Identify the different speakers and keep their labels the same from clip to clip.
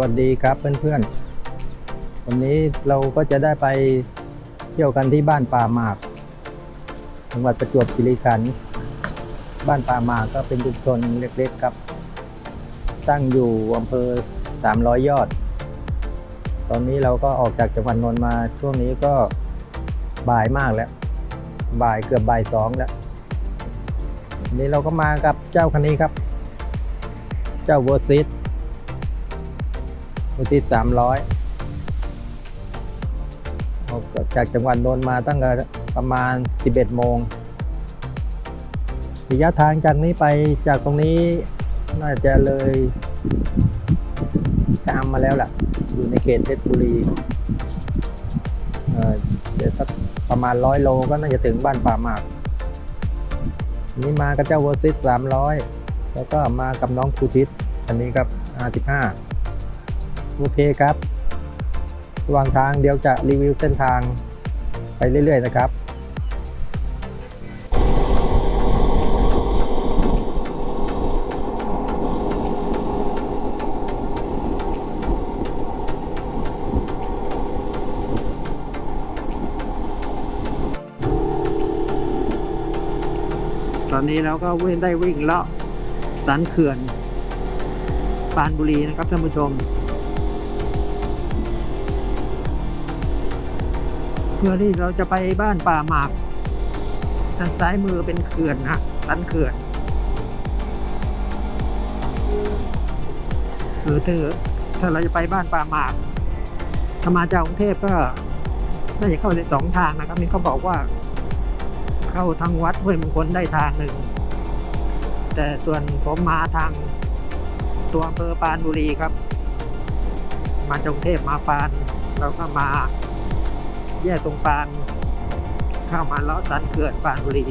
Speaker 1: วัสดีครับเพื่อนๆ วันนี้เราก็จะได้ไปเที่ยวกันที่บ้านป่าหมาก จังหวัดประจวบคีรีขันธ์ บ้านป่าหมากก็เป็นชุมชนเล็กๆครับ ตั้งอยู่อำเภอ 300 ยอด ตอนนี้เราก็ออกจากจังหวัดนนท์มาช่วงนี้ก็บ่ายมากแล้ว บ่ายเกือบบ่ายสองแล้ววันนี้เราก็มากับเจ้าคันนี้ครับ เจ้าเวอร์ซิส อุทิศสามร้อยออกจากจังหวัดนนท์มาตั้งแต่ประมาณ 11 โมง ระยะทางจากนี้ไปจากตรงนี้น่าจะเลยชะอำมาแล้วล่ะ อยู่ในเขตเพชรบุรีเอ่อเดี๋ยวสักประมาณร้อยโลก็น่าจะถึงบ้านป่าหมาก นี่มากับเจ้าเวอร์ซิส300 แล้วก็มากับน้องคูทิศอันนี้กับ R15 โอเคครับระหว่างทางเดี๋ยวจะรีวิวเส้นทางไปเรื่อยๆนะครับตอนนี้เราก็วิ่งได้วิ่งเลาะสันเขื่อนปานบุรีนะครับท่านผู้ชม เพื่อที่เราจะไปบ้านป่าหมากทางซ้ายมือเป็นเขื่อนนะสันเขื่อนหรือถ้าถ้าเราจะไปบ้านป่าหมากถ้ามาจากกรุงเทพก็น่าจะเข้าได้สองทางนะครับนี่เขาบอกว่า เข้าทางวัดห้วยมงคลได้ทางหนึ่ง แต่ส่วนผมมาทางตัวอำเภอปานบุรีครับ มาจากกรุงเทพมาปานเราก็มา แยกตรงปานเข้ามาเลาะสันเขื่อนปานบุรี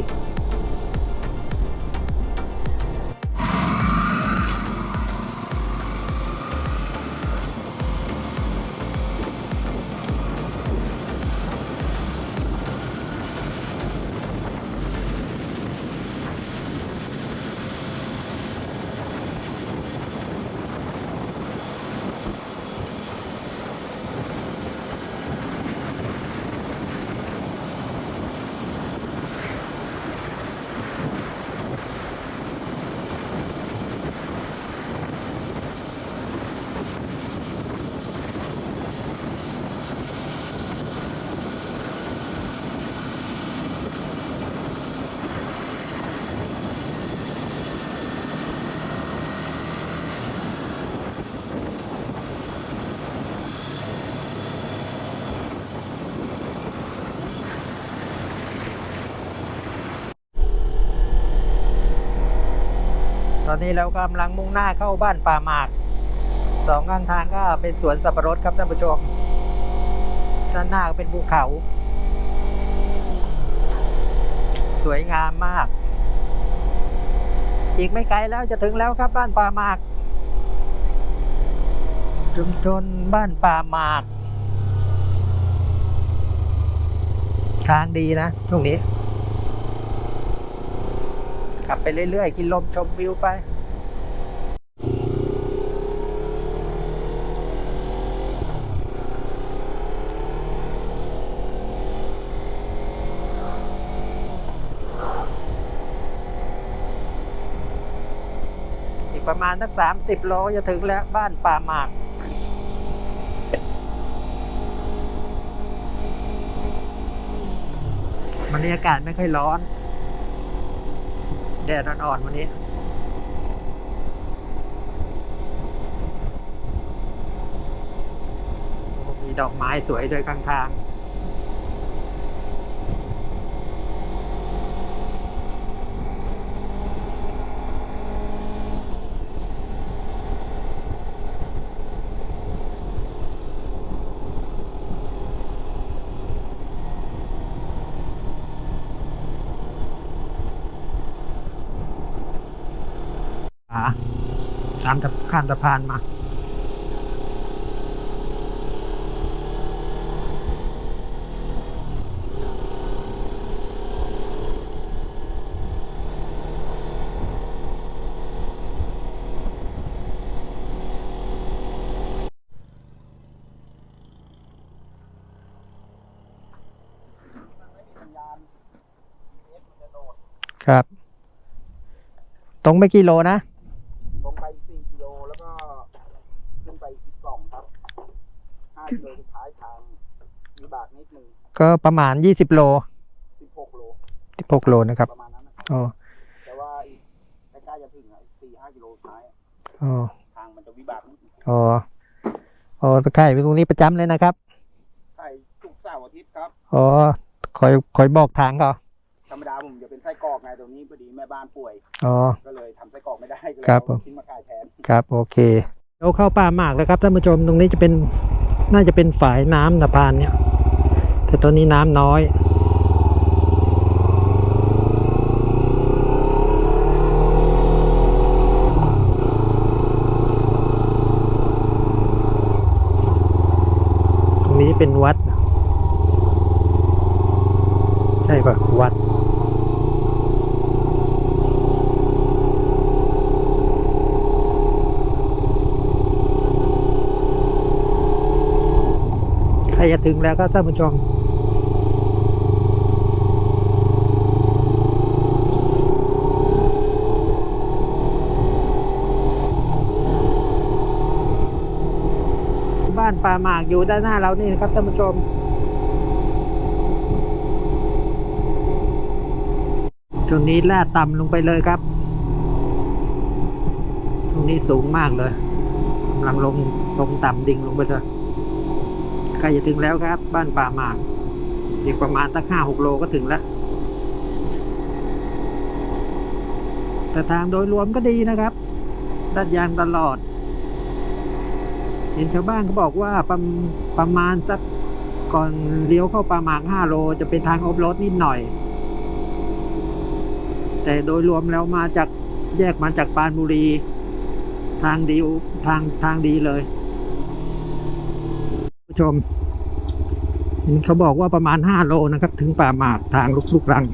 Speaker 1: นี้เรากำลังมุ่งหน้าเข้าบ้านป่าหมากสองข้างทางก็เป็นสวนสับปะรดครับท่านผู้ชมด้านหน้าก็เป็นภูเขา สวยงามมาก อีกไม่ไกลแล้วจะถึงแล้วครับบ้านป่าหมากชุมชนบ้านป่าหมาก ทางดีนะช่วงนี้ขับไปเรื่อยๆ กินลมชมวิวไป อีก ประมาณสักสามสิบโลจะถึงแล้วบ้านป่าหมาก วันนี้อากาศไม่ค่อยร้อน แดดอ่อนๆวันนี้มีดอกไม้สวยด้วยข้างทาง ตามข้ามสะพานมา ครับ ตรงไม่กี่โลนะ
Speaker 2: ก็ประ
Speaker 1: มาณยี่สิบโล
Speaker 2: สิบหกโล
Speaker 1: สิบหกโลนะครับ
Speaker 2: ประมาณนั้นนะครับ
Speaker 1: อ๋อ
Speaker 2: แต่ว่าอีกใกล้ๆจะถึงอะอีกสี่ห้ากิโลสุดท้าย
Speaker 1: อ๋อ
Speaker 2: ทางมันจะวิบากนิดนึง
Speaker 1: อ๋ออ๋อตะไคร่ไปตรงนี้ประจำเลยนะครับ
Speaker 2: ใช่ทุกเสาร์อาทิตย์ครับ
Speaker 1: อ๋อคอยคอยบอกทางเขา
Speaker 2: ธรรมดาผมจะเป็นไส้กรอกไงตรงนี้พอดีแม่บ้านป่วย
Speaker 1: อ๋อ
Speaker 2: ก็เลยทำไส้กรอกไม่ได้ก็เลย
Speaker 1: ครับผม
Speaker 2: เอาขึ้นมาขายแทน
Speaker 1: ครับ โอเคเราเข้าป่าหมากแล้วครับท่านผู้ชมตรงนี้จะเป็นน่าจะเป็นฝายน้ำสะพานเนี่ย แต่ตอนนี้น้ำน้อย ตรงนี้เป็นวัด ใช่ปะวัดใครจะถึงแล้วก็ท่านผู้ชม บ้านป่าหมากอยู่ด้านหน้าเรานี่นะครับท่านผู้ชม ตรงนี้ลาดต่ำลงไปเลยครับ ตรงนี้สูงมากเลยกำลังลงลงต่ำดิ่งลงไปเลยใกล้จะถึงแล้วครับ บ้านป่าหมากอีกประมาณตั้งห้าหกโลก็ถึงแล้วแต่ทางโดยรวมก็ดีนะครับลาดยางตลอด เห็นชาวบ้านเขาบอกว่าประมประมาณสักก่อนเลี้ยวเข้าป่าหมากห้าโลจะเป็นทางออฟโรดนิดหน่อย แต่โดยรวมแล้วมาจากแยกมาจากปานบุรี ทางดีทางทางดีเลยผู้ชมเห็นเขาบอกว่าประมาณห้าโลนะครับ ถึงป่าหมากทางลุกลุกรัง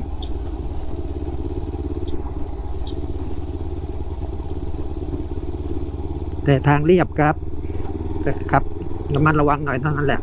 Speaker 1: แต่ทางเรียบครับ ครับระมัดระวังหน่อยเท่านั้นแหละ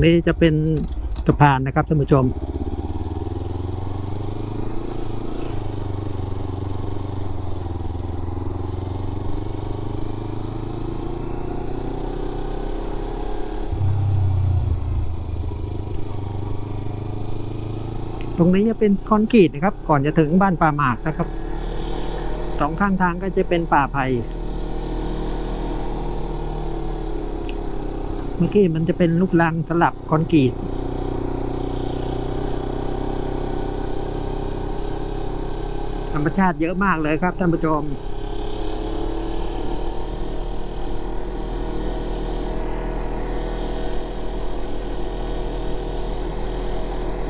Speaker 1: รงนี้จะเป็นสะพานนะครับท่านผู้ชม ตรงนี้จะเป็นคอนกรีตนะครับ ก่อนจะถึงบ้านป่าหมากนะครับสองข้างทางก็จะเป็นป่าไผ่ เมื่อกี้มันจะเป็นลูกลังสลับคอนกรีตธรรมชาติเยอะมากเลยครับท่านผู้ชม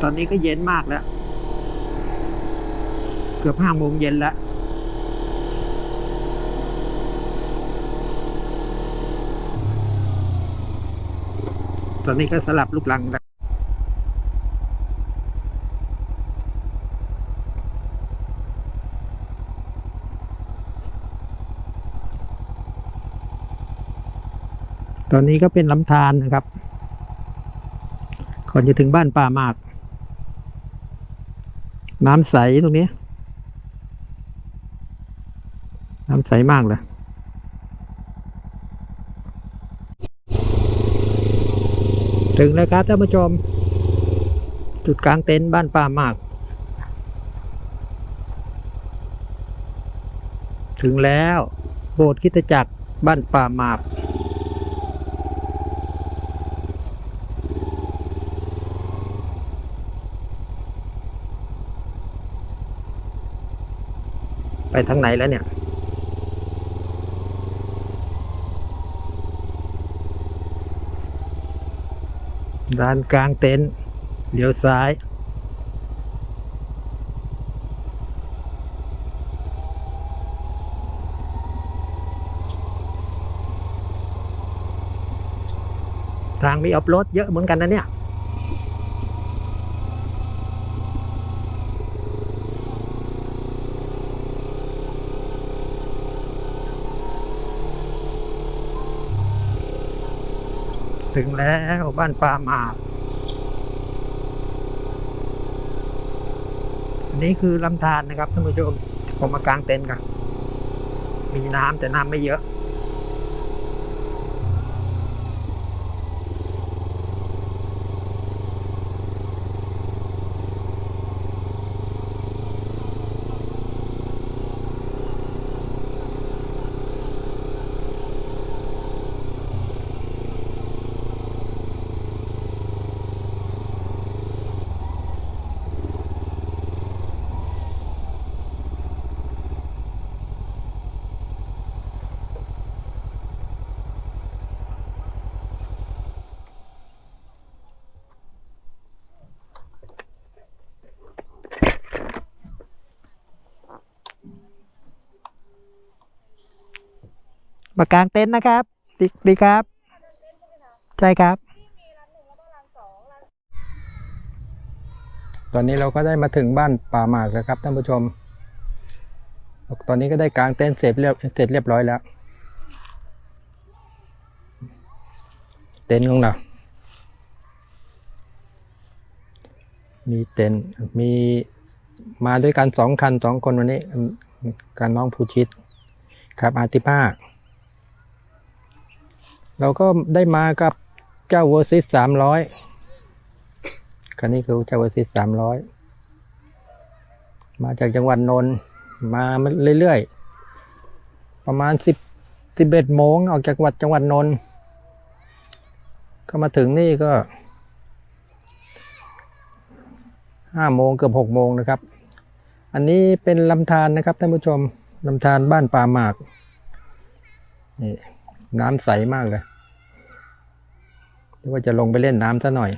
Speaker 1: ตอนนี้ก็เย็นมากแล้ว เกือบห้าโมงเย็นแล้ว อนนี้ก็สลับลูกลังแล้วตอนนี้ก็เป็นลำธารนะครับ ก่อนจะถึงบ้านป่ามาก น้ำใสตรงนี้ น้ำใสมากเลย ถึงแล้วครับท่านผู้ชม จุดกลางเต็นท์บ้านป่าหมาก ถึงแล้วโบสถ์คริดจักรบ้านป่าหมากไปทางไหนแล้วเนี่ย ร้านกลางเต็นท์เลี้ยวซ้าย
Speaker 3: ทางมีออฟโรดเยอะเหมือนกันนะเนี่ย ถึงแล้วบ้านปลาหมาดอันนี้คือลำธารนะครับท่านผู้ชมผมมากางเต็นท์กันมีน้ำแต่น้ำไม่เยอะ มากางเต็นท์นะครับ ดีดีครับ ใช่ครับ ตอนนี้เราก็ได้มาถึงบ้านป่าหมากแล้วครับท่านผู้ชม ตอนนี้ก็ได้กางเต็นท์เสร็จเรียบเสร็จเรียบร้อยแล้ว เต็นท์ของเรา มีเต็นท์มีมาด้วยกันสองคันสองคนวันนี้การน้องภูชิตครับอาร์ติภา เราก็ได้มากับเจ้าเวอร์ซิสสามร้อยคันนี้คือเจ้าเวอร์ซิสสามร้อยมาจากจังหวัดนนท์มาเรื่อยๆ ประมาณสิบสิบเอ็ดโมงออกจากจังหวัดจังหวัดนนท์ก็มาถึงนี่ก็ห้าโมงเกือบหกโมงนะครับ อันนี้เป็นลำธารนะครับท่านผู้ชมลำธารบ้านป่าหมากนี่น้ำใสมากเลย เรียกว่าจะลงไปเล่นน้ำซะหน่อย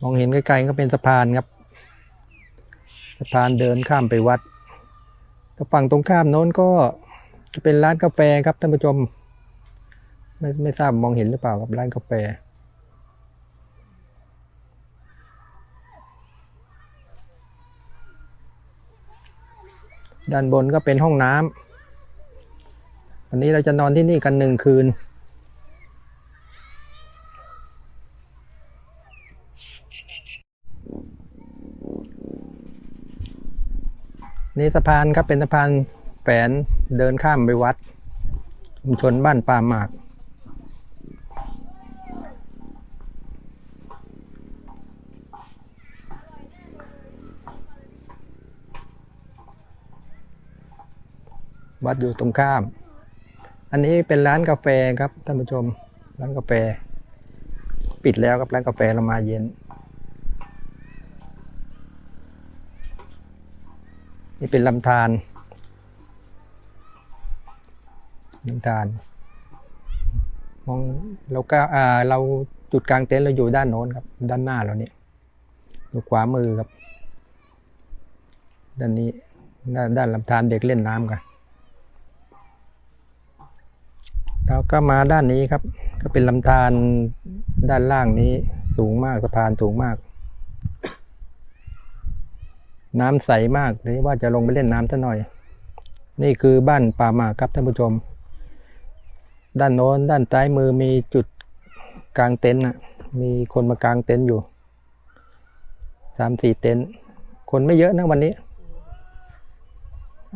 Speaker 3: มองเห็นไกลๆก็เป็นสะพานครับ สะพานเดินข้ามไปวัดฝั่งตรงข้ามโน้นก็จะเป็นร้านกาแฟครับท่านผู้ชม ไม่ไม่ทราบมองเห็นหรือเปล่าครับร้านกาแฟด้านบนก็เป็นห้องน้ำ วันนี้เราจะนอนที่นี่กันหนึ่งคืน นี่สะพานครับเป็นสะพานแฝนเดินข้ามไปวัดชุมชนบ้านป่าหมากวัดอยู่ตรงข้าม อันนี้เป็นร้านกาแฟครับท่านผู้ชม ร้านกาแฟ ปิดแล้วครับร้านกาแฟเรามาเย็น นี่เป็นลำธารลำธารมองเราก็อ่าเราจุดกลางเต็นท์เราอยู่ด้านโน้นครับ ด้านหน้าเราเนี่ยอยู่ขวามือครับ ด้านนี้ด้านด้านลำธารเด็กเล่นน้ำกัน เราก็มาด้านนี้ครับ ก็เป็นลำธารด้านล่างนี้สูงมากสะพานสูงมาก น้ำใสมากเลยว่าจะลงไปเล่นน้ำซะหน่อย นี่คือบ้านป่าหมากครับท่านผู้ชม ด้านโน้นด้านซ้ายมือมีจุดกลางเต็นท์นะมีคนมากางเต็นท์อยู่สามสี่เต็นท์คนไม่เยอะนะวันนี้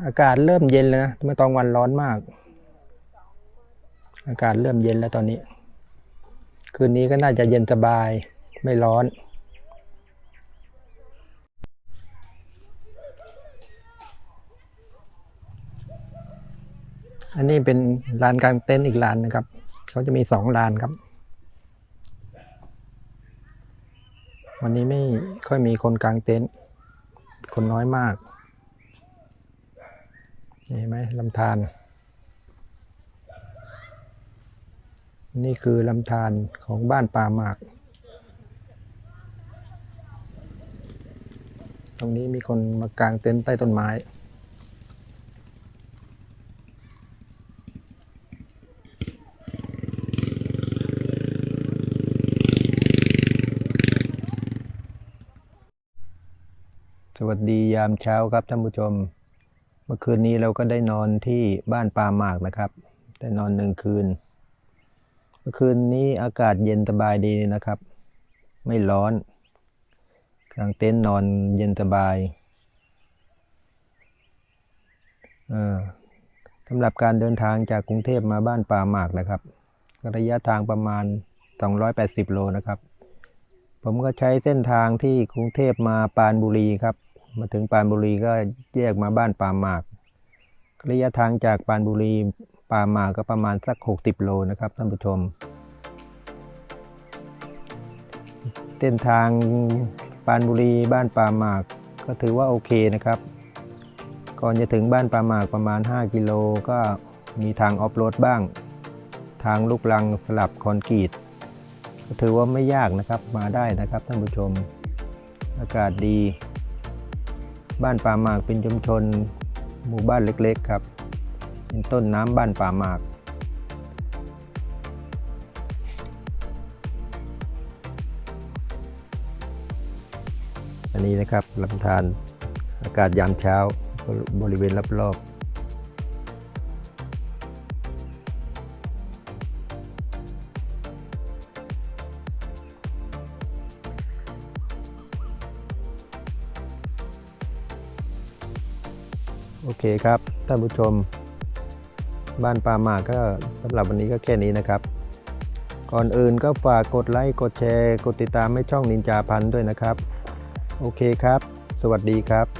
Speaker 3: อากาศเริ่มเย็นแล้วนะไม่ต้องวันร้อนมาก อากาศเริ่มเย็นแล้วตอนนี้ คืนนี้ก็น่าจะเย็นสบายไม่ร้อนอันนี้เป็นลานกลางเต็นท์อีกลานนะครับ เขาจะมีสองลานครับ วันนี้ไม่ค่อยมีคนกลางเต็นท์ คนน้อยมากนี่เห็นไหมลำธาร นี่คือลำธารของบ้านป่าหมาก ตรงนี้มีคนมากางเต็นท์ใต้ต้นไม้ สวัสดียามเช้าครับท่านผู้ชม เมื่อคืนนี้เราก็ได้นอนที่บ้านป่าหมากนะครับ ได้นอนหนึ่งคืน คืนนี้อากาศเย็นสบายดีนะครับ ไม่ร้อนกลางเต็นท์นอนเย็นสบายสำหรับการเดินทางจากกรุงเทพมาบ้านป่าหมากนะครับ ระยะทางประมาณ 280 โลนะครับ ผมก็ใช้เส้นทางที่กรุงเทพมาปานบุรีครับ มาถึงปานบุรีก็แยกมาบ้านป่าหมาก ระยะทางจากปานบุรี ป่าหมากก็ประมาณสัก 60 โลนะครับท่านผู้ชม เส้นทางปานบุรีบ้านป่าหมากก็ถือว่าโอเคนะครับ ก่อนจะถึงบ้านป่าหมากประมาณ 5 กิโลก็มีทางออฟโรดบ้าง ทางลูกลังสลับคอนกรีตก็ถือว่าไม่ยากนะครับมาได้นะครับท่านผู้ชม อากาศดี บ้านป่าหมากเป็นชุมชนหมู่บ้านเล็กๆครับ เป็นต้นน้ำบ้านป่าหมาก อันนี้นะครับลำธารอากาศยามเช้าบริเวณรอบๆโอเคครับ ท่านผู้ชม บ้านปาหมากก็สำหรับวันนี้ก็แค่นี้นะครับ ก่อนอื่นก็ฝากกดไลค์กดแชร์ กดติดตามให้ช่องนินจาพันธุ์ด้วยนะครับ โอเคครับ สวัสดีครับ